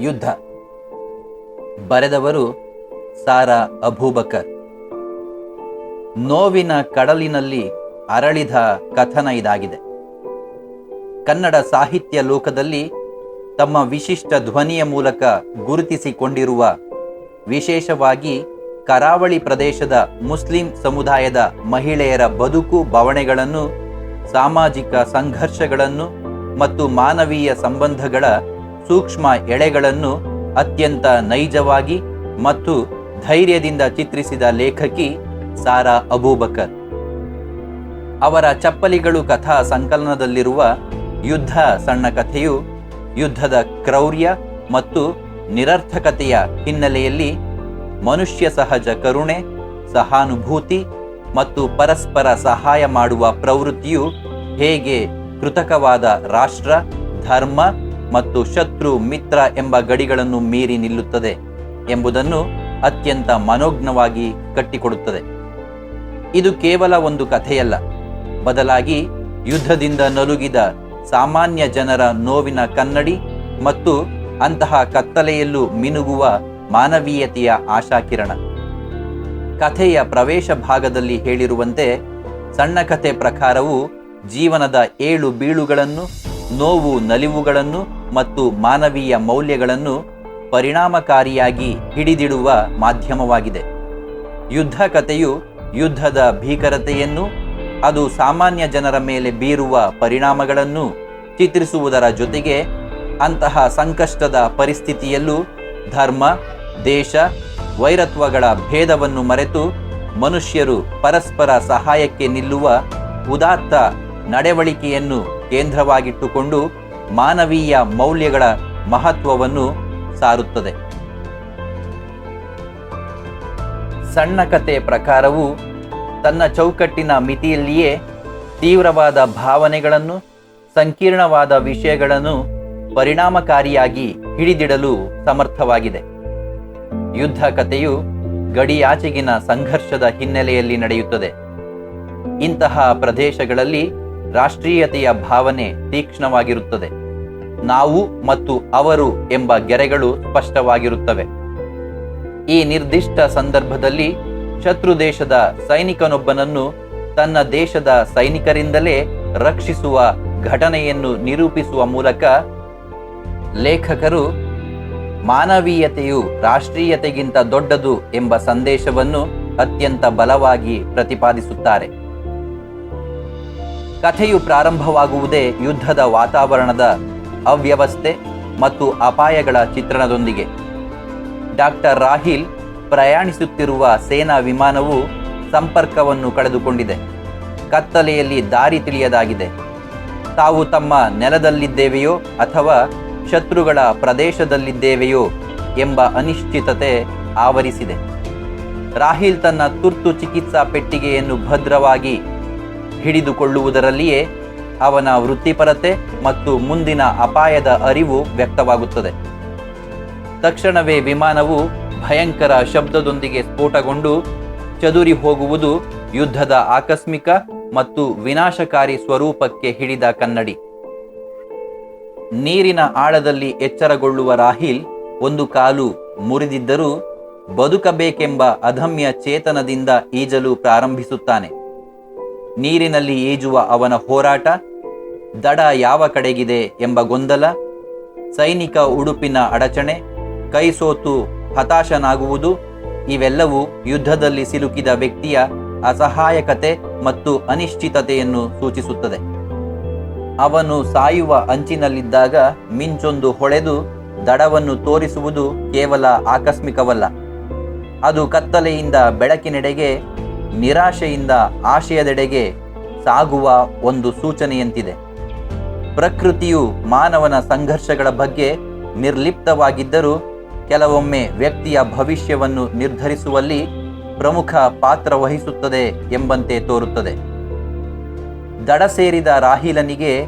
ಯುದ್ಧ. ಬರೆದವರು ಸಾರಾ ಅಬೂಬಕರ್. ನೋವಿನ ಕಡಲಿನಲ್ಲಿ ಅರಳಿದ ಕಥನ ಇದಾಗಿದೆ. ಕನ್ನಡ ಸಾಹಿತ್ಯ ಲೋಕದಲ್ಲಿ ತಮ್ಮ ವಿಶಿಷ್ಟ ಧ್ವನಿಯ ಮೂಲಕ ಗುರುತಿಸಿಕೊಂಡಿರುವ ವಿಶೇಷವಾಗಿ ಕರಾವಳಿ ಪ್ರದೇಶದ ಮುಸ್ಲಿಂ ಸಮುದಾಯದ ಮಹಿಳೆಯರ ಬದುಕು ಬವಣೆಗಳನ್ನು ಸಾಮಾಜಿಕ ಸಂಘರ್ಷಗಳನ್ನು ಮತ್ತು ಮಾನವೀಯ ಸಂಬಂಧಗಳ ಸೂಕ್ಷ್ಮ ಎಳೆಗಳನ್ನು ಅತ್ಯಂತ ನೈಜವಾಗಿ ಮತ್ತು ಧೈರ್ಯದಿಂದ ಚಿತ್ರಿಸಿದ ಲೇಖಕಿ ಸಾರಾ ಅಬೂಬಕರ್. ಅವರ ಚಪ್ಪಲಿಗಳು ಕಥಾ ಸಂಕಲನದಲ್ಲಿರುವ ಯುದ್ಧ ಸಣ್ಣ ಕಥೆಯು ಯುದ್ಧದ ಕ್ರೌರ್ಯ ಮತ್ತು ನಿರರ್ಥಕತೆಯ ಹಿನ್ನೆಲೆಯಲ್ಲಿ ಮನುಷ್ಯ ಸಹಜ ಕರುಣೆ, ಸಹಾನುಭೂತಿ ಮತ್ತು ಪರಸ್ಪರ ಸಹಾಯ ಮಾಡುವ ಪ್ರವೃತ್ತಿಯು ಹೇಗೆ ಕೃತಕವಾದ ರಾಷ್ಟ್ರ, ಧರ್ಮ ಮತ್ತು ಶತ್ರು ಮಿತ್ರ ಎಂಬ ಗಡಿಗಳನ್ನು ಮೀರಿ ನಿಲ್ಲುತ್ತದೆ ಎಂಬುದನ್ನು ಅತ್ಯಂತ ಮನೋಜ್ಞವಾಗಿ ಕಟ್ಟಿಕೊಡುತ್ತದೆ. ಇದು ಕೇವಲ ಒಂದು ಕಥೆಯಲ್ಲ. ಬದಲಾಗಿ ಯುದ್ಧದಿಂದ ನಲುಗಿದ ಸಾಮಾನ್ಯ ಜನರ ನೋವಿನ ಕನ್ನಡಿ ಮತ್ತು ಅಂತಹ ಕತ್ತಲೆಯಲ್ಲೂ ಮಿನುಗುವ ಮಾನವೀಯತೆಯ ಆಶಾಕಿರಣ. ಕಥೆಯ ಪ್ರವೇಶ ಭಾಗದಲ್ಲಿ ಹೇಳಿರುವಂತೆ ಸಣ್ಣ ಕಥೆ ಪ್ರಕಾರವು ಜೀವನದ ಏಳು ಬೀಳುಗಳನ್ನು ನೋವು ನಲಿವುಗಳನ್ನು ಮತ್ತು ಮಾನವೀಯ ಮೌಲ್ಯಗಳನ್ನು ಪರಿಣಾಮಕಾರಿಯಾಗಿ ಹಿಡಿದಿಡುವ ಮಾಧ್ಯಮವಾಗಿದೆ. ಯುದ್ಧ ಕಥೆಯು ಯುದ್ಧದ ಭೀಕರತೆಯನ್ನು, ಅದು ಸಾಮಾನ್ಯ ಜನರ ಮೇಲೆ ಬೀರುವ ಪರಿಣಾಮಗಳನ್ನು ಚಿತ್ರಿಸುವುದರ ಜೊತೆಗೆ ಅಂತಹ ಸಂಕಷ್ಟದ ಪರಿಸ್ಥಿತಿಯಲ್ಲೂ ಧರ್ಮ, ದೇಶ, ವೈರತ್ವಗಳ ಭೇದವನ್ನು ಮರೆತು ಮನುಷ್ಯರು ಪರಸ್ಪರ ಸಹಾಯಕ್ಕೆ ನಿಲ್ಲುವ ಉದಾತ್ತ ನಡವಳಿಕೆಯನ್ನು ಕೇಂದ್ರವಾಗಿಟ್ಟುಕೊಂಡು ಮಾನವೀಯ ಮೌಲ್ಯಗಳ ಮಹತ್ವವನ್ನು ಸಾರುತ್ತದೆ. ಸಣ್ಣ ಕತೆ ಪ್ರಕಾರವು ತನ್ನ ಚೌಕಟ್ಟಿನ ಮಿತಿಯಲ್ಲಿಯೇ ತೀವ್ರವಾದ ಭಾವನೆಗಳನ್ನು, ಸಂಕೀರ್ಣವಾದ ವಿಷಯಗಳನ್ನು ಪರಿಣಾಮಕಾರಿಯಾಗಿ ಹಿಡಿದಿಡಲು ಸಮರ್ಥವಾಗಿದೆ. ಯುದ್ಧ ಕಥೆಯು ಗಡಿಯಾಚೆಗಿನ ಸಂಘರ್ಷದ ಹಿನ್ನೆಲೆಯಲ್ಲಿ ನಡೆಯುತ್ತದೆ. ಇಂತಹ ಪ್ರದೇಶಗಳಲ್ಲಿ ರಾಷ್ಟ್ರೀಯತೆಯ ಭಾವನೆ ತೀಕ್ಷ್ಣವಾಗಿರುತ್ತದೆ. ನಾವು ಮತ್ತು ಅವರು ಎಂಬ ಗೆರೆಗಳು ಸ್ಪಷ್ಟವಾಗಿರುತ್ತವೆ. ಈ ನಿರ್ದಿಷ್ಟ ಸಂದರ್ಭದಲ್ಲಿ ಶತ್ರು ದೇಶದ ಸೈನಿಕನೊಬ್ಬನನ್ನು ತನ್ನ ದೇಶದ ಸೈನಿಕರಿಂದಲೇ ರಕ್ಷಿಸುವ ಘಟನೆಯನ್ನು ನಿರೂಪಿಸುವ ಮೂಲಕ ಲೇಖಕರು ಮಾನವೀಯತೆಯು ರಾಷ್ಟ್ರೀಯತೆಗಿಂತ ದೊಡ್ಡದು ಎಂಬ ಸಂದೇಶವನ್ನು ಅತ್ಯಂತ ಬಲವಾಗಿ ಪ್ರತಿಪಾದಿಸುತ್ತಾರೆ. ಕಥೆಯು ಪ್ರಾರಂಭವಾಗುವುದೇ ಯುದ್ಧದ ವಾತಾವರಣದ ಅವ್ಯವಸ್ಥೆ ಮತ್ತು ಅಪಾಯಗಳ ಚಿತ್ರಣದೊಂದಿಗೆ. ಡಾಕ್ಟರ್ ರಾಹಿಲ್ ಪ್ರಯಾಣಿಸುತ್ತಿರುವ ಸೇನಾ ವಿಮಾನವು ಸಂಪರ್ಕವನ್ನು ಕಳೆದುಕೊಂಡಿದೆ. ಕತ್ತಲೆಯಲ್ಲಿ ದಾರಿ ತಿಳಿಯದಾಗಿದೆ. ತಾವು ತಮ್ಮ ನೆಲದಲ್ಲಿದ್ದೇವೆಯೋ ಅಥವಾ ಶತ್ರುಗಳ ಪ್ರದೇಶದಲ್ಲಿದ್ದೇವೆಯೋ ಎಂಬ ಅನಿಶ್ಚಿತತೆ ಆವರಿಸಿದೆ. ರಾಹಿಲ್ ತನ್ನ ತುರ್ತು ಚಿಕಿತ್ಸಾ ಪೆಟ್ಟಿಗೆಯನ್ನು ಭದ್ರವಾಗಿ ಹಿಡಿದುಕೊಳ್ಳುವುದರಲ್ಲಿಯೇ ಅವನ ವೃತ್ತಿಪರತೆ ಮತ್ತು ಮುಂದಿನ ಅಪಾಯದ ಅರಿವು ವ್ಯಕ್ತವಾಗುತ್ತದೆ. ತಕ್ಷಣವೇ ವಿಮಾನವು ಭಯಂಕರ ಶಬ್ದದೊಂದಿಗೆ ಸ್ಫೋಟಗೊಂಡು ಚದುರಿ ಹೋಗುವುದು ಯುದ್ಧದ ಆಕಸ್ಮಿಕ ಮತ್ತು ವಿನಾಶಕಾರಿ ಸ್ವರೂಪಕ್ಕೆ ಹಿಡಿದ ಕನ್ನಡಿ. ನೀರಿನ ಆಳದಲ್ಲಿ ಎಚ್ಚರಗೊಳ್ಳುವ ರಾಹಿಲ್ ಒಂದು ಕಾಲು ಮುರಿದಿದ್ದರೂ ಬದುಕಬೇಕೆಂಬ ಅಧಮ್ಯ ಚೇತನದಿಂದ ಈಜಲು ಪ್ರಾರಂಭಿಸುತ್ತಾನೆ. ನೀರಿನಲ್ಲಿ ಈಜುವ ಅವನ ಹೋರಾಟ ದಡ ಯಾವ ಕಡೆಗಿದೆ ಎಂಬ ಗೊಂದಲ, ಸೈನಿಕ ಉಡುಪಿನ ಅಡಚಣೆ, ಕೈ ಸೋತು ಹತಾಶನಾಗುವುದು, ಇವೆಲ್ಲವೂ ಯುದ್ಧದಲ್ಲಿ ಸಿಲುಕಿದ ವ್ಯಕ್ತಿಯ ಅಸಹಾಯಕತೆ ಮತ್ತು ಅನಿಶ್ಚಿತತೆಯನ್ನು ಸೂಚಿಸುತ್ತದೆ. ಅವನು ಸಾಯುವ ಅಂಚಿನಲ್ಲಿದ್ದಾಗ ಮಿಂಚೊಂದು ಹೊಳೆದು ದಡವನ್ನು ತೋರಿಸುವುದು ಕೇವಲ ಆಕಸ್ಮಿಕವಲ್ಲ. ಅದು ಕತ್ತಲೆಯಿಂದ ಬೆಳಕಿನೆಡೆಗೆ ನಿರಾಶೆಯಿಂದ ಆಶಯದೆಡೆಗೆ ಸಾಗುವ ಒಂದು ಸೂಚನೆಯಂತಿದೆ. ಪ್ರಕೃತಿಯು ಮಾನವನ ಸಂಘರ್ಷಗಳ ಬಗ್ಗೆ ನಿರ್ಲಿಪ್ತವಾಗಿದ್ದರೂ ಕೆಲವೊಮ್ಮೆ ವ್ಯಕ್ತಿಯ ಭವಿಷ್ಯವನ್ನು ನಿರ್ಧರಿಸುವಲ್ಲಿ ಪ್ರಮುಖ ಪಾತ್ರ ವಹಿಸುತ್ತದೆ ಎಂಬಂತೆ ತೋರುತ್ತದೆ. ದಡ ಸೇರಿದ ರಾಹಿಲನಿಗೆ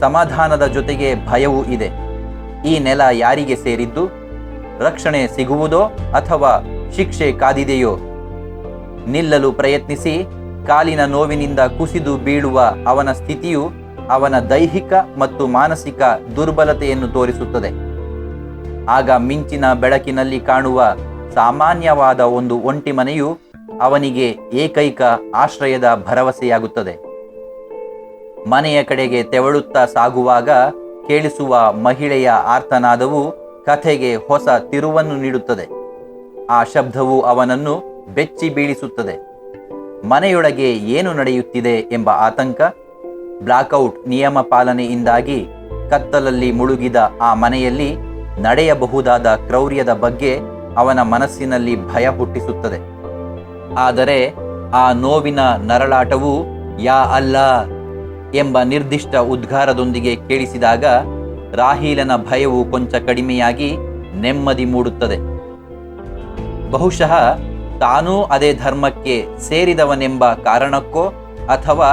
ಸಮಾಧಾನದ ಜೊತೆಗೆ ಭಯವೂ ಇದೆ. ಈ ನೆಲ ಯಾರಿಗೆ ಸೇರಿದ್ದು? ರಕ್ಷಣೆ ಸಿಗುವುದೋ ಅಥವಾ ಶಿಕ್ಷೆ ಕಾದಿದೆಯೋ? ನಿಲ್ಲಲು ಪ್ರಯತ್ನಿಸಿ ಕಾಲಿನ ನೋವಿನಿಂದ ಕುಸಿದು ಬೀಳುವ ಅವನ ಸ್ಥಿತಿಯು ಅವನ ದೈಹಿಕ ಮತ್ತು ಮಾನಸಿಕ ದುರ್ಬಲತೆಯನ್ನು ತೋರಿಸುತ್ತದೆ. ಆಗ ಮಿಂಚಿನ ಬೆಳಕಿನಲ್ಲಿ ಕಾಣುವ ಸಾಮಾನ್ಯವಾದ ಒಂದು ಒಂಟಿ ಮನೆಯು ಅವನಿಗೆ ಏಕೈಕ ಆಶ್ರಯದ ಭರವಸೆಯಾಗುತ್ತದೆ. ಮನೆಯ ಕಡೆಗೆ ತೆವಳುತ್ತಾ ಸಾಗುವಾಗ ಕೇಳಿಸುವ ಮಹಿಳೆಯ ಆರ್ತನಾದವು ಕಥೆಗೆ ಹೊಸ ತಿರುವನ್ನು ನೀಡುತ್ತದೆ. ಆ ಶಬ್ದವು ಅವನನ್ನು ಬೆಚ್ಚಿ ಬೀಳಿಸುತ್ತದೆ. ಮನೆಯೊಳಗೆ ಏನು ನಡೆಯುತ್ತಿದೆ ಎಂಬ ಆತಂಕ, ಬ್ಲಾಕ್ಔಟ್ ನಿಯಮ ಪಾಲನೆಯಿಂದಾಗಿ ಕತ್ತಲಲ್ಲಿ ಮುಳುಗಿದ ಆ ಮನೆಯಲ್ಲಿ ನಡೆಯಬಹುದಾದ ಕ್ರೌರ್ಯದ ಬಗ್ಗೆ ಅವನ ಮನಸ್ಸಿನಲ್ಲಿ ಭಯ ಹುಟ್ಟಿಸುತ್ತದೆ. ಆದರೆ ಆ ನೋವಿನ ನರಳಾಟವು ಯಾ ಅಲ್ಲ ಎಂಬ ನಿರ್ದಿಷ್ಟ ಉದ್ಗಾರದೊಂದಿಗೆ ಕೇಳಿಸಿದಾಗ ರಾಹೀಲನ ಭಯವು ಕೊಂಚ ಕಡಿಮೆಯಾಗಿ ನೆಮ್ಮದಿ ಮೂಡುತ್ತದೆ. ಬಹುಶಃ ತಾನೂ ಅದೇ ಧರ್ಮಕ್ಕೆ ಸೇರಿದವನೆಂಬ ಕಾರಣಕ್ಕೋ ಅಥವಾ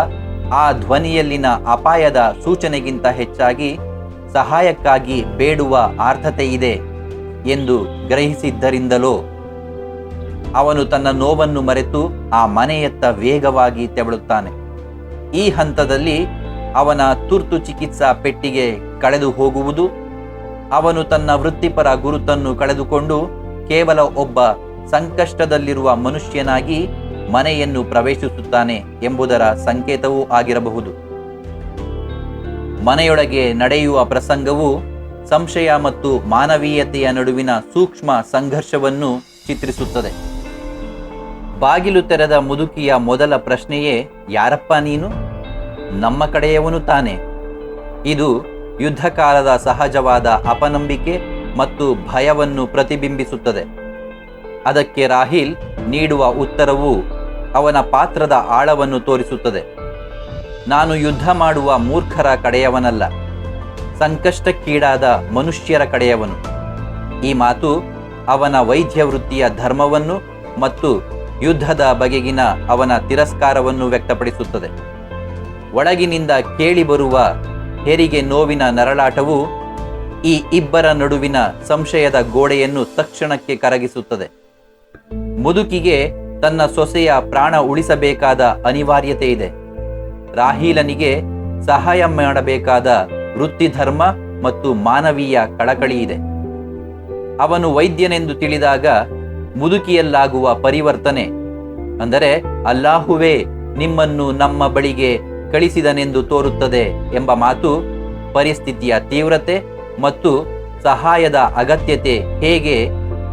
ಆ ಧ್ವನಿಯಲ್ಲಿನ ಅಪಾಯದ ಸೂಚನೆಗಿಂತ ಹೆಚ್ಚಾಗಿ ಸಹಾಯಕ್ಕಾಗಿ ಬೇಡುವ ಆರ್ಥತೆಯಿದೆ ಎಂದು ಗ್ರಹಿಸಿದ್ದರಿಂದಲೋ ಅವನು ತನ್ನ ನೋವನ್ನು ಮರೆತು ಆ ಮನೆಯತ್ತ ವೇಗವಾಗಿ ತೆವಳುತ್ತಾನೆ. ಈ ಹಂತದಲ್ಲಿ ಅವನ ತುರ್ತು ಚಿಕಿತ್ಸಾ ಪೆಟ್ಟಿಗೆ ಕಳೆದು ಹೋಗುವುದು, ಅವನು ತನ್ನ ವೃತ್ತಿಪರ ಗುರುತನ್ನು ಕಳೆದುಕೊಂಡು ಕೇವಲ ಒಬ್ಬ ಸಂಕಷ್ಟದಲ್ಲಿರುವ ಮನುಷ್ಯನಾಗಿ ಮನೆಯನ್ನು ಪ್ರವೇಶಿಸುತ್ತಾನೆ ಎಂಬುದರ ಸಂಕೇತವೂ ಆಗಿರಬಹುದು. ಮನೆಯೊಳಗೆ ನಡೆಯುವ ಪ್ರಸಂಗವು ಸಂಶಯ ಮತ್ತು ಮಾನವೀಯತೆಯ ನಡುವಿನ ಸೂಕ್ಷ್ಮ ಸಂಘರ್ಷವನ್ನು ಚಿತ್ರಿಸುತ್ತದೆ. ಬಾಗಿಲು ತೆರೆದ ಮುದುಕಿಯ ಮೊದಲ ಪ್ರಶ್ನೆಯೇ, ಯಾರಪ್ಪ ನೀನು? ನಮ್ಮ ಕಡೆಯವನು ತಾನೆ. ಇದು ಯುದ್ಧಕಾಲದ ಸಹಜವಾದ ಅಪನಂಬಿಕೆ ಮತ್ತು ಭಯವನ್ನು ಪ್ರತಿಬಿಂಬಿಸುತ್ತದೆ. ಅದಕ್ಕೆ ರಾಹಿಲ್ ನೀಡುವ ಉತ್ತರವು ಅವನ ಪಾತ್ರದ ಆಳವನ್ನು ತೋರಿಸುತ್ತದೆ. ನಾನು ಯುದ್ಧ ಮಾಡುವ ಮೂರ್ಖರ ಕಡೆಯವನಲ್ಲ, ಸಂಕಷ್ಟಕ್ಕೀಡಾದ ಮನುಷ್ಯರ ಕಡೆಯವನು. ಈ ಮಾತು ಅವನ ವೈದ್ಯ ವೃತ್ತಿಯ ಧರ್ಮವನ್ನು ಮತ್ತು ಯುದ್ಧದ ಬಗೆಗಿನ ಅವನ ತಿರಸ್ಕಾರವನ್ನು ವ್ಯಕ್ತಪಡಿಸುತ್ತದೆ. ಒಳಗಿನಿಂದ ಕೇಳಿಬರುವ ಹೆರಿಗೆ ನೋವಿನ ನರಳಾಟವು ಈ ಇಬ್ಬರ ನಡುವಿನ ಸಂಶಯದ ಗೋಡೆಯನ್ನು ತಕ್ಷಣಕ್ಕೆ ಕರಗಿಸುತ್ತದೆ. ಮುದುಕಿಗೆ ತನ್ನ ಸೊಸೆಯ ಪ್ರಾಣ ಉಳಿಸಬೇಕಾದ ಅನಿವಾರ್ಯತೆ ಇದೆ. ರಾಹೀಲನಿಗೆ ಸಹಾಯ ಮಾಡಬೇಕಾದ ವೃತ್ತಿಧರ್ಮ ಮತ್ತು ಮಾನವೀಯ ಕಳಕಳಿ ಇದೆ. ಅವನು ವೈದ್ಯನೆಂದು ತಿಳಿದಾಗ ಮುದುಕಿಯಲ್ಲಾಗುವ ಪರಿವರ್ತನೆ, ಅಂದರೆ ಅಲ್ಲಾಹುವೇ, ನಿಮ್ಮನ್ನು ನಮ್ಮ ಬಳಿಗೆ ಕಳಿಸಿದನೆಂದು ತೋರುತ್ತದೆ ಎಂಬ ಮಾತು ಪರಿಸ್ಥಿತಿಯ ತೀವ್ರತೆ ಮತ್ತು ಸಹಾಯದ ಅಗತ್ಯತೆ ಹೇಗೆ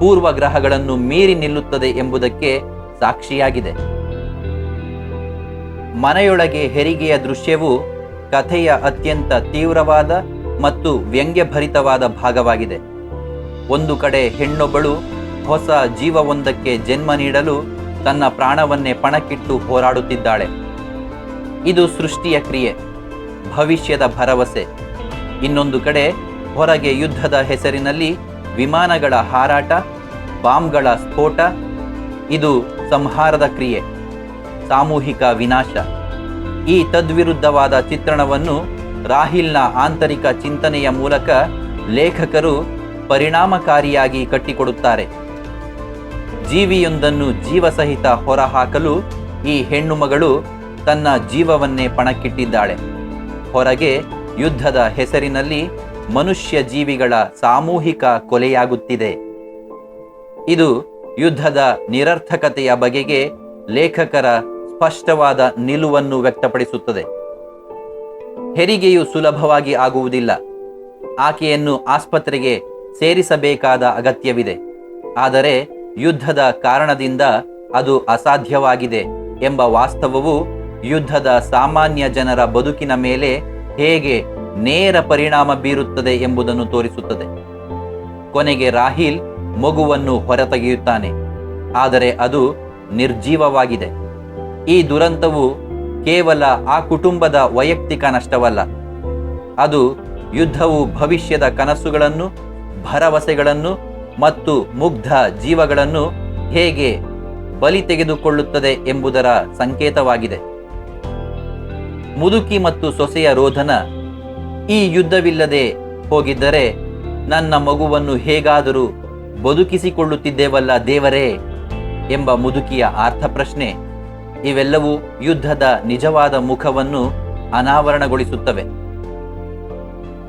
ಪೂರ್ವಗ್ರಹಗಳನ್ನು ಮೀರಿ ನಿಲ್ಲುತ್ತದೆ ಎಂಬುದಕ್ಕೆ ಸಾಕ್ಷಿಯಾಗಿದೆ. ಮನೆಯೊಳಗೆ ಹೆರಿಗೆಯ ದೃಶ್ಯವು ಕಥೆಯ ಅತ್ಯಂತ ತೀವ್ರವಾದ ಮತ್ತು ವ್ಯಂಗ್ಯಭರಿತವಾದ ಭಾಗವಾಗಿದೆ. ಒಂದು ಕಡೆ ಹೆಣ್ಣೊಬ್ಬಳು ಹೊಸ ಜೀವವೊಂದಕ್ಕೆ ಜನ್ಮ ನೀಡಲು ತನ್ನ ಪ್ರಾಣವನ್ನೇ ಪಣಕ್ಕಿಟ್ಟು ಹೋರಾಡುತ್ತಿದ್ದಾಳೆ. ಇದು ಸೃಷ್ಟಿಯ ಕ್ರಿಯೆ, ಭವಿಷ್ಯದ ಭರವಸೆ. ಇನ್ನೊಂದು ಕಡೆ ಹೊರಗೆ ಯುದ್ಧದ ಹೆಸರಿನಲ್ಲಿ ವಿಮಾನಗಳ ಹಾರಾಟ, ಬಾಂಬ್ಗಳ ಸ್ಫೋಟ, ಇದು ಸಂಹಾರದ ಕ್ರಿಯೆ, ಸಾಮೂಹಿಕ ವಿನಾಶ. ಈ ತದ್ವಿರುದ್ಧವಾದ ಚಿತ್ರಣವನ್ನು ರಾಹಿಲ್ನ ಆಂತರಿಕ ಚಿಂತನೆಯ ಮೂಲಕ ಲೇಖಕರು ಪರಿಣಾಮಕಾರಿಯಾಗಿ ಕಟ್ಟಿಕೊಡುತ್ತಾರೆ. ಜೀವಿಯೊಂದನ್ನು ಜೀವಸಹಿತ ಹೊರಹಾಕಲು ಈ ಹೆಣ್ಣುಮಗಳು ತನ್ನ ಜೀವವನ್ನೇ ಪಣಕ್ಕಿಟ್ಟಿದ್ದಾಳೆ. ಹೊರಗೆ ಯುದ್ಧದ ಹೆಸರಿನಲ್ಲಿ ಮನುಷ್ಯ ಜೀವಿಗಳ ಸಾಮೂಹಿಕ ಕೊಲೆಯಾಗುತ್ತಿದೆ. ಇದು ಯುದ್ಧದ ನಿರರ್ಥಕತೆಯ ಬಗೆಗೆ ಲೇಖಕರ ಸ್ಪಷ್ಟವಾದ ನಿಲುವನ್ನು ವ್ಯಕ್ತಪಡಿಸುತ್ತದೆ. ಹೆರಿಗೆಯು ಸುಲಭವಾಗಿ ಆಗುವುದಿಲ್ಲ. ಆಕೆಯನ್ನು ಆಸ್ಪತ್ರೆಗೆ ಸೇರಿಸಬೇಕಾದ ಅಗತ್ಯವಿದೆ. ಆದರೆ ಯುದ್ಧದ ಕಾರಣದಿಂದ ಅದು ಅಸಾಧ್ಯವಾಗಿದೆ ಎಂಬ ವಾಸ್ತವವು ಯುದ್ಧದ ಸಾಮಾನ್ಯ ಜನರ ಬದುಕಿನ ಮೇಲೆ ಹೇಗೆ ನೇರ ಪರಿಣಾಮ ಬೀರುತ್ತದೆ ಎಂಬುದನ್ನು ತೋರಿಸುತ್ತದೆ. ಕೊನೆಗೆ ರಾಹಿಲ್ ಮಗುವನ್ನು ಹೊರತೆಗೆಯುತ್ತಾನೆ. ಆದರೆ ಅದು ನಿರ್ಜೀವವಾಗಿದೆ. ಈ ದುರಂತವು ಕೇವಲ ಆ ಕುಟುಂಬದ ವೈಯಕ್ತಿಕ ನಷ್ಟವಲ್ಲ. ಅದು ಯುದ್ಧವು ಭವಿಷ್ಯದ ಕನಸುಗಳನ್ನು, ಭರವಸೆಗಳನ್ನು ಮತ್ತು ಮುಗ್ಧ ಜೀವಗಳನ್ನು ಹೇಗೆ ಬಲಿ ತೆಗೆದುಕೊಳ್ಳುತ್ತದೆ ಎಂಬುದರ ಸಂಕೇತವಾಗಿದೆ. ಮುದುಕಿ ಮತ್ತು ಸೊಸೆಯ ರೋಧನ ಈ ಯುದ್ಧವಿಲ್ಲದೆ ಹೋಗಿದ್ದರೆ ನನ್ನ ಮಗುವನ್ನು ಹೇಗಾದರೂ ಬದುಕಿಸಿಕೊಳ್ಳುತ್ತಿದ್ದೇವಲ್ಲ ದೇವರೇ ಎಂಬ ಮುದುಕಿಯ ಅರ್ಥ ಪ್ರಶ್ನೆ. ಇವೆಲ್ಲವೂ ಯುದ್ಧದ ನಿಜವಾದ ಮುಖವನ್ನು ಅನಾವರಣಗೊಳಿಸುತ್ತವೆ.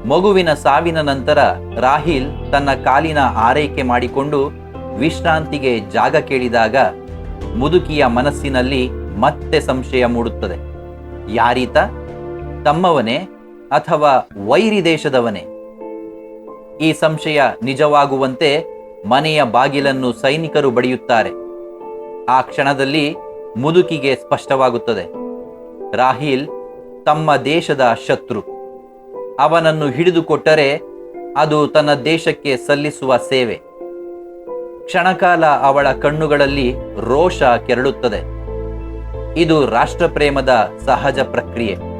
ಮಗುವಿನ ಸಾವಿನ ನಂತರ ರಾಹಿಲ್ ತನ್ನ ಕಾಲಿನ ಆರೈಕೆ ಮಾಡಿಕೊಂಡು ವಿಶ್ರಾಂತಿಗೆ ಜಾಗ ಕೇಳಿದಾಗ ಮುದುಕಿಯ ಮನಸ್ಸಿನಲ್ಲಿ ಮತ್ತೆ ಸಂಶಯ ಮೂಡುತ್ತದೆ. ಯಾರೀತ? ತಮ್ಮವನೇ? ಅಥವಾ ವೈರಿ ದೇಶದವನೇ? ಈ ಸಂಶಯ ನಿಜವಾಗುವಂತೆ ಮನೆಯ ಬಾಗಿಲನ್ನು ಸೈನಿಕರು ಬಡಿಯುತ್ತಾರೆ. ಆ ಕ್ಷಣದಲ್ಲಿ ಮುದುಕಿಗೆ ಸ್ಪಷ್ಟವಾಗುತ್ತದೆ. ರಾಹಿಲ್ ತಮ್ಮ ದೇಶದ ಶತ್ರು. ಅವನನ್ನು ಹಿಡಿದುಕೊಟ್ಟರೆ ಅದು ತನ್ನ ದೇಶಕ್ಕೆ ಸಲ್ಲಿಸುವ ಸೇವೆ. ಕ್ಷಣಕಾಲ ಅವಳ ಕಣ್ಣುಗಳಲ್ಲಿ ರೋಷ ಕೆರಳುತ್ತದೆ. ಇದು ರಾಷ್ಟ್ರಪ್ರೇಮದ ಸಹಜ ಪ್ರಕ್ರಿಯೆ.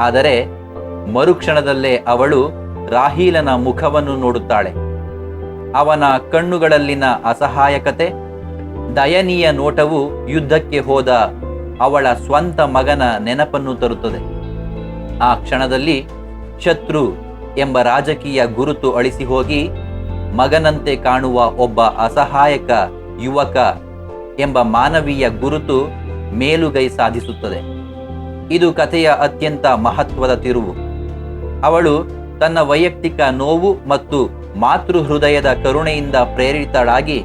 ಆದರೆ ಮರುಕ್ಷಣದಲ್ಲೇ ಅವಳು ರಾಹೀಲನ ಮುಖವನ್ನು ನೋಡುತ್ತಾಳೆ. ಅವನ ಕಣ್ಣುಗಳಲ್ಲಿನ ಅಸಹಾಯಕತೆ, ದಯನೀಯ ನೋಟವು ಯುದ್ಧಕ್ಕೆ ಹೋದ ಅವಳ ಸ್ವಂತ ಮಗನ ನೆನಪನ್ನು ತರುತ್ತದೆ. ಆ ಕ್ಷಣದಲ್ಲಿ ಶತ್ರು ಎಂಬ ರಾಜಕೀಯ ಗುರುತು ಅಳಿಸಿ ಹೋಗಿ ಮಗನಂತೆ ಕಾಣುವ ಒಬ್ಬ ಅಸಹಾಯಕ ಯುವಕ ಎಂಬ ಮಾನವೀಯ ಗುರುತು ಮೇಲುಗೈ ಸಾಧಿಸುತ್ತದೆ. ಇದು ಕಥೆಯ ಅತ್ಯಂತ ಮಹತ್ವದ ತಿರುವು. ಅವಳು ತನ್ನ ವೈಯಕ್ತಿಕ ನೋವು ಮತ್ತು ಮಾತೃ ಹೃದಯದ ಕರುಣೆಯಿಂದ ಪ್ರೇರಿತಳಾಗಿ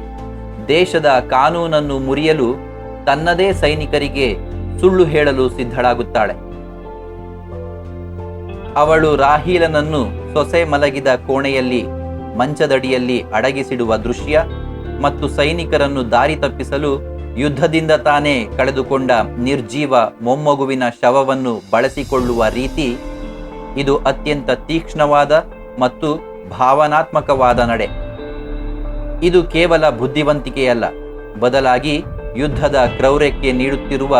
ದೇಶದ ಕಾನೂನನ್ನು ಮುರಿಯಲು ತನ್ನದೇ ಸೈನಿಕರಿಗೆ ಸುಳ್ಳು ಹೇಳಲು ಸಿದ್ಧಳಾಗುತ್ತಾಳೆ. ಅವಳು ರಾಹೀಲನನ್ನು ಸೊಸೆ ಮಲಗಿದ ಕೋಣೆಯಲ್ಲಿ, ಮಂಚದಡಿಯಲ್ಲಿ ಅಡಗಿಸಿಡುವ ದೃಶ್ಯ ಮತ್ತು ಸೈನಿಕರನ್ನು ದಾರಿ ತಪ್ಪಿಸಲು ಯುದ್ಧದಿಂದ ತಾನೇ ಕಳೆದುಕೊಂಡ ನಿರ್ಜೀವ ಮೊಮ್ಮಗುವಿನ ಶವವನ್ನು ಬಳಸಿಕೊಳ್ಳುವ ರೀತಿ ಇದು ಅತ್ಯಂತ ತೀಕ್ಷ್ಣವಾದ ಮತ್ತು ಭಾವನಾತ್ಮಕವಾದ ನಡೆ. ಇದು ಕೇವಲ ಬುದ್ಧಿವಂತಿಕೆಯಲ್ಲ, ಬದಲಾಗಿ ಯುದ್ಧದ ಕ್ರೌರ್ಯಕ್ಕೆ ನೀಡುತ್ತಿರುವ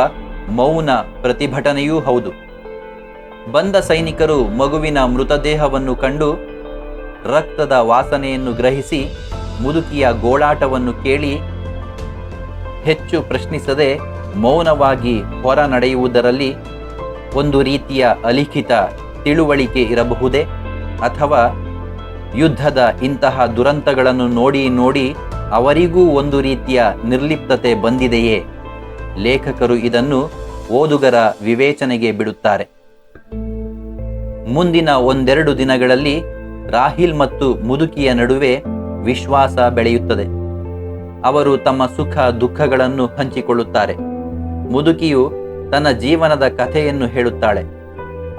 ಮೌನ ಪ್ರತಿಭಟನೆಯೂ ಹೌದು. ಬಂದ ಸೈನಿಕರು ಮಗುವಿನ ಮೃತದೇಹವನ್ನು ಕಂಡು ರಕ್ತದ ವಾಸನೆಯನ್ನು ಗ್ರಹಿಸಿ ಮುದುಕಿಯ ಗೋಳಾಟವನ್ನು ಕೇಳಿ ಹೆಚ್ಚು ಪ್ರಶ್ನಿಸದೆ ಮೌನವಾಗಿ ಹೊರ ನಡೆಯುವುದರಲ್ಲಿ ಒಂದು ರೀತಿಯ ಅಲಿಖಿತ ತಿಳುವಳಿಕೆ ಇರಬಹುದೇ? ಅಥವಾ ಯುದ್ಧದ ಇಂತಹ ದುರಂತಗಳನ್ನು ನೋಡಿ ನೋಡಿ ಅವರಿಗೂ ಒಂದು ರೀತಿಯ ನಿರ್ಲಿಪ್ತತೆ ಬಂದಿದೆಯೇ? ಲೇಖಕರು ಇದನ್ನು ಓದುಗರ ವಿವೇಚನೆಗೆ ಬಿಡುತ್ತಾರೆ. ಮುಂದಿನ ಒಂದೆರಡು ದಿನಗಳಲ್ಲಿ ರಾಹಿಲ್ ಮತ್ತು ಮುದುಕಿಯ ನಡುವೆ ವಿಶ್ವಾಸ ಬೆಳೆಯುತ್ತದೆ. ಅವರು ತಮ್ಮ ಸುಖ ದುಃಖಗಳನ್ನು ಹಂಚಿಕೊಳ್ಳುತ್ತಾರೆ. ಮುದುಕಿಯು ತನ್ನ ಜೀವನದ ಕಥೆಯನ್ನು ಹೇಳುತ್ತಾಳೆ.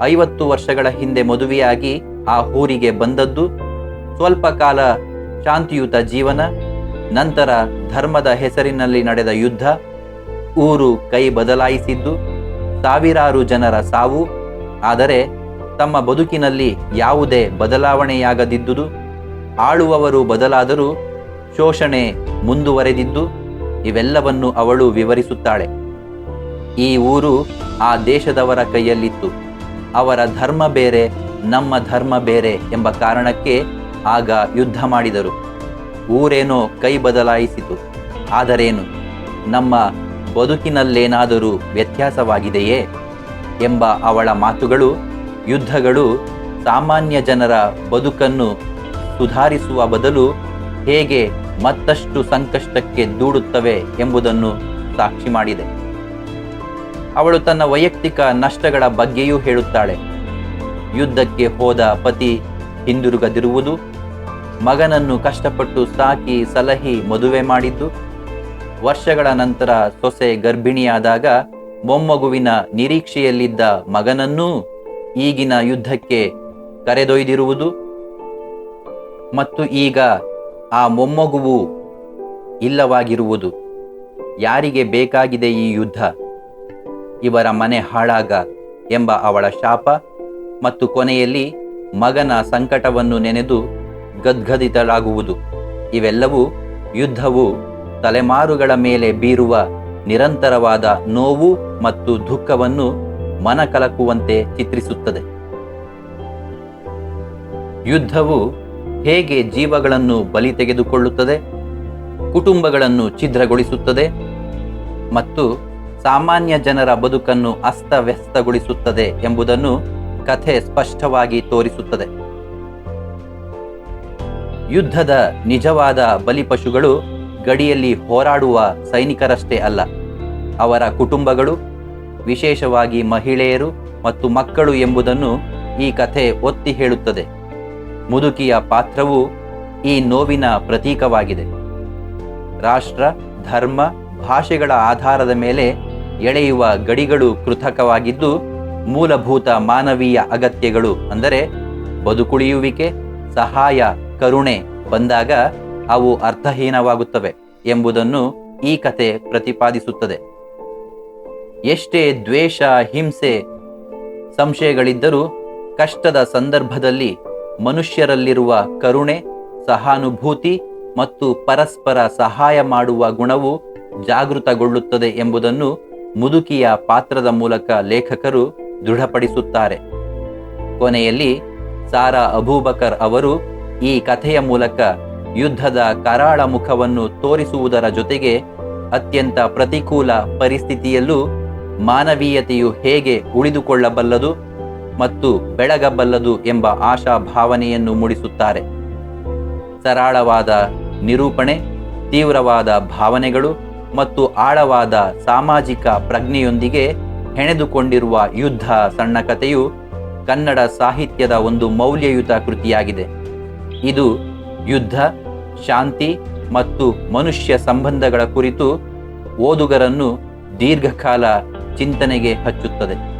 ಐವತ್ತು ವರ್ಷಗಳ ಹಿಂದೆ ಮದುವೆಯಾಗಿ ಆ ಊರಿಗೆ ಬಂದದ್ದು ಸ್ವಲ್ಪ ಕಾಲ ಶಾಂತಿಯುತ ಜೀವನ, ನಂತರ ಧರ್ಮದ ಹೆಸರಿನಲ್ಲಿ ನಡೆದ ಯುದ್ಧ, ಊರು ಕೈ ಬದಲಾಯಿಸಿದ್ದು, ಸಾವಿರಾರು ಜನರ ಸಾವು, ಆದರೆ ತಮ್ಮ ಬದುಕಿನಲ್ಲಿ ಯಾವುದೇ ಬದಲಾವಣೆಯಾಗದಿದ್ದುದು. ಆಳುವವರು ಬದಲಾದರೂ ಶೋಷಣೆ ಮುಂದುವರೆದಿದ್ದು ಇವೆಲ್ಲವನ್ನು ಅವಳು ವಿವರಿಸುತ್ತಾಳೆ. ಈ ಊರು ಆ ದೇಶದವರ ಕೈಯಲ್ಲಿತ್ತು. ಅವರ ಧರ್ಮ ಬೇರೆ, ನಮ್ಮ ಧರ್ಮ ಬೇರೆ ಎಂಬ ಕಾರಣಕ್ಕೆ ಆಗ ಯುದ್ಧ ಮಾಡಿದರು. ಊರೇನೋ ಕೈ ಬದಲಾಯಿಸಿತು. ಆದರೇನು, ನಮ್ಮ ಬದುಕಿನಲ್ಲೇನಾದರೂ ವ್ಯತ್ಯಾಸವಾಗಿದೆಯೇ ಎಂಬ ಅವಳ ಮಾತುಗಳು, ಯುದ್ಧಗಳು ಸಾಮಾನ್ಯ ಜನರ ಬದುಕನ್ನು ಸುಧಾರಿಸುವ ಬದಲು ಹೇಗೆ ಮತ್ತಷ್ಟು ಸಂಕಷ್ಟಕ್ಕೆ ದೂಡುತ್ತವೆ ಎಂಬುದನ್ನು ಸಾಕ್ಷಿ ಮಾಡಿದೆ. ಅವಳು ತನ್ನ ವೈಯಕ್ತಿಕ ನಷ್ಟಗಳ ಬಗ್ಗೆಯೂ ಹೇಳುತ್ತಾಳೆ. ಯುದ್ಧಕ್ಕೆ ಹೋದ ಪತಿ ಹಿಂದಿರುಗದಿರುವುದು, ಮಗನನ್ನು ಕಷ್ಟಪಟ್ಟು ಸಾಕಿ ಸಲಹಿ ಮದುವೆ ಮಾಡಿದ್ದು, ವರ್ಷಗಳ ನಂತರ ಸೊಸೆ ಗರ್ಭಿಣಿಯಾದಾಗ ಮೊಮ್ಮಗುವಿನ ನಿರೀಕ್ಷೆಯಲ್ಲಿದ್ದ ಮಗನನ್ನೂ ಈಗಿನ ಯುದ್ಧಕ್ಕೆ ಕರೆದೊಯ್ದಿರುವುದು. ಮತ್ತು ಈಗ ಆ ಮೊಮ್ಮಗುವು ಇಲ್ಲವಾಗಿರುವುದು. ಯಾರಿಗೆ ಬೇಕಾಗಿದೆ ಈ ಯುದ್ಧ? ಇವರ ಮನೆ ಹಾಳಾಗ ಎಂಬ ಅವಳ ಶಾಪ ಮತ್ತು ಕೊನೆಯಲ್ಲಿ ಮಗನ ಸಂಕಟವನ್ನು ನೆನೆದು ಗದ್ಗದಿತಳಾಗುವುದು ಇವೆಲ್ಲವೂ ಯುದ್ಧವು ತಲೆಮಾರುಗಳ ಮೇಲೆ ಬೀರುವ ನಿರಂತರವಾದ ನೋವು ಮತ್ತು ದುಃಖವನ್ನು ಮನಕಲಕುವಂತೆ ಚಿತ್ರಿಸುತ್ತದೆ. ಯುದ್ಧವು ಹೇಗೆ ಜೀವಗಳನ್ನು ಬಲಿ ತೆಗೆದುಕೊಳ್ಳುತ್ತದೆ, ಕುಟುಂಬಗಳನ್ನು ಛಿದ್ರಗೊಳಿಸುತ್ತದೆ ಮತ್ತು ಸಾಮಾನ್ಯ ಜನರ ಬದುಕನ್ನು ಅಸ್ತವ್ಯಸ್ತಗೊಳಿಸುತ್ತದೆ ಎಂಬುದನ್ನು ಕಥೆ ಸ್ಪಷ್ಟವಾಗಿ ತೋರಿಸುತ್ತದೆ. ಯುದ್ಧದ ನಿಜವಾದ ಬಲಿಪಶುಗಳು ಗಡಿಯಲ್ಲಿ ಹೋರಾಡುವ ಸೈನಿಕರಷ್ಟೇ ಅಲ್ಲ, ಅವರ ಕುಟುಂಬಗಳು, ವಿಶೇಷವಾಗಿ ಮಹಿಳೆಯರು ಮತ್ತು ಮಕ್ಕಳು ಎಂಬುದನ್ನು ಈ ಕಥೆ ಒತ್ತಿ ಹೇಳುತ್ತದೆ. ಮುದುಕಿಯ ಪಾತ್ರವು ಈ ನೋವಿನ ಪ್ರತೀಕವಾಗಿದೆ. ರಾಷ್ಟ್ರ, ಧರ್ಮ, ಭಾಷೆಗಳ ಆಧಾರದ ಮೇಲೆ ಎಳೆಯುವ ಗಡಿಗಳು ಕೃತಕವಾಗಿದ್ದು, ಮೂಲಭೂತ ಮಾನವೀಯ ಅಗತ್ಯಗಳು ಅಂದರೆ ಬದುಕುಳಿಯುವಿಕೆ, ಸಹಾಯ, ಕರುಣೆ ಬಂದಾಗ ಅವು ಅರ್ಥಹೀನವಾಗುತ್ತವೆ ಎಂಬುದನ್ನು ಈ ಕತೆ ಪ್ರತಿಪಾದಿಸುತ್ತದೆ. ಎಷ್ಟೇ ದ್ವೇಷ, ಹಿಂಸೆ, ಸಂಶಯಗಳಿದ್ದರೂ ಕಷ್ಟದ ಸಂದರ್ಭದಲ್ಲಿ ಮನುಷ್ಯರಲ್ಲಿರುವ ಕರುಣೆ, ಸಹಾನುಭೂತಿ ಮತ್ತು ಪರಸ್ಪರ ಸಹಾಯ ಮಾಡುವ ಗುಣವು ಜಾಗೃತಗೊಳ್ಳುತ್ತದೆ ಎಂಬುದನ್ನು ಮುದುಕಿಯ ಪಾತ್ರದ ಮೂಲಕ ಲೇಖಕರು ದೃಢಪಡಿಸುತ್ತಾರೆ. ಕೊನೆಯಲ್ಲಿ ಸಾರಾ ಅಬೂಬಕರ್ ಅವರು ಈ ಕಥೆಯ ಮೂಲಕ ಯುದ್ಧದ ಕರಾಳ ಮುಖವನ್ನು ತೋರಿಸುವುದರ ಜೊತೆಗೆ ಅತ್ಯಂತ ಪ್ರತಿಕೂಲ ಪರಿಸ್ಥಿತಿಯಲ್ಲೂ ಮಾನವೀಯತೆಯು ಹೇಗೆ ಉಳಿದುಕೊಳ್ಳಬಲ್ಲದು ಮತ್ತು ಬೆಳಗಬಲ್ಲದು ಎಂಬ ಆಶಾ ಭಾವನೆಯನ್ನು ಮೂಡಿಸುತ್ತಾರೆ. ಸರಳವಾದ ನಿರೂಪಣೆ, ತೀವ್ರವಾದ ಭಾವನೆಗಳು ಮತ್ತು ಆಳವಾದ ಸಾಮಾಜಿಕ ಪ್ರಜ್ಞೆಯೊಂದಿಗೆ ಹೆಣೆದುಕೊಂಡಿರುವ ಯುದ್ಧ ಸಣ್ಣ ಕಥೆಯು ಕನ್ನಡ ಸಾಹಿತ್ಯದ ಒಂದು ಮೌಲ್ಯಯುತ ಕೃತಿಯಾಗಿದೆ. ಇದು ಯುದ್ಧ, ಶಾಂತಿ ಮತ್ತು ಮನುಷ್ಯ ಸಂಬಂಧಗಳ ಕುರಿತು ಓದುಗರನ್ನು ದೀರ್ಘಕಾಲ ಚಿಂತನೆಗೆ ಹಚ್ಚುತ್ತದೆ.